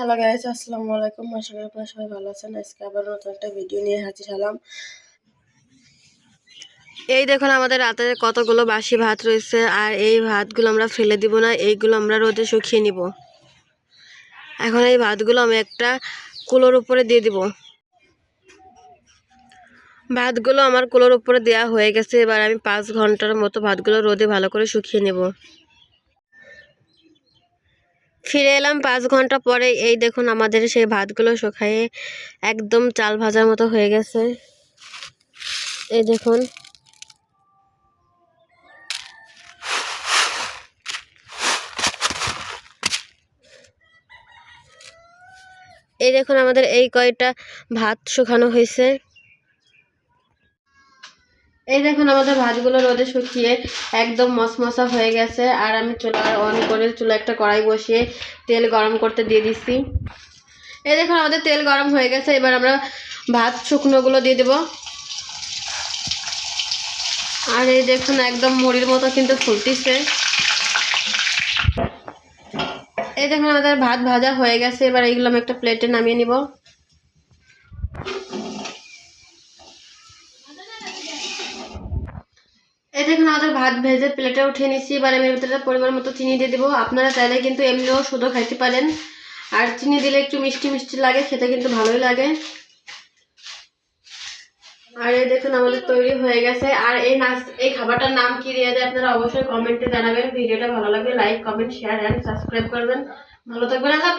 Hello guys আসসালামু আলাইকুম আশা করি আপনারা সবাই ভালো আছেন। আজকে আবার নতুন একটা ভিডিও নিয়ে হাজির হলাম। এই দেখুন, আমাদের রাতে কতগুলো বাসি ভাত রয়েছে আর এই ভাতগুলো আমরা ফেলে দিব না, এইগুলো আমরা রোদে শুকিয়ে নিব। এখন এই ভাতগুলো আমি একটা কুলোর উপরে দিয়ে দিব। ভাতগুলো আমার কুলোর উপরে দেওয়া হয়ে গেছে, এবার আমি পাঁচ ঘণ্টার মতো ভাতগুলো রোদে ভালো করে শুকিয়ে নেব। ফিরে এলাম পাঁচ ঘণ্টা পরে। এই দেখুন আমাদের সেই ভাতগুলো শুকায়ে একদম চাল ভাজার মতো হয়ে গেছে। এই দেখুন। এই দেখুন আমাদের এই কয়টা ভাত শুকানো হয়েছে। এই দেখুন, আমাদের ভাতগুলো রোদে শুকিয়ে একদম মশমশা হয়ে গেছে। আর আমি চুলা অন করে চুলা একটা কড়াই বসিয়ে তেল গরম করতে দিয়ে দিচ্ছি। এই দেখুন, আমাদের তেল গরম হয়ে গেছে। এবার আমরা ভাত শুকনোগুলো দিয়ে দেব। আর এই দেখুন, একদম মুড়ির মতো কিন্তু ফুলতিছে। এই দেখুন, আমাদের ভাত ভাজা হয়ে গেছে। এবার এইগুলো আমি একটা প্লেটে নামিয়ে নিব। দেখুন আমাদের ভাত ভেজে প্লেটে উঠিয়ে নিচ্ছি এবার আমি ভিতরে পরিমাণ মতো চিনি দিয়ে দেবো। আপনারা চাইলে কিন্তু এমনিও শুধু খাইতে পারেন। আর চিনি দিলে একটু মিষ্টি মিষ্টি লাগে, খেতে কিন্তু ভালোই লাগে। আর এই দেখুন আমাদের তৈরি হয়ে গেছে। আর এই নাচ, এই খাবারটার নাম কি দিয়ে যায় আপনারা অবশ্যই কমেন্টে জানাবেন। ভিডিওটা ভালো লাগবে like, comment share and subscribe করবেন। ভালো থাকবেন, আল্লাহ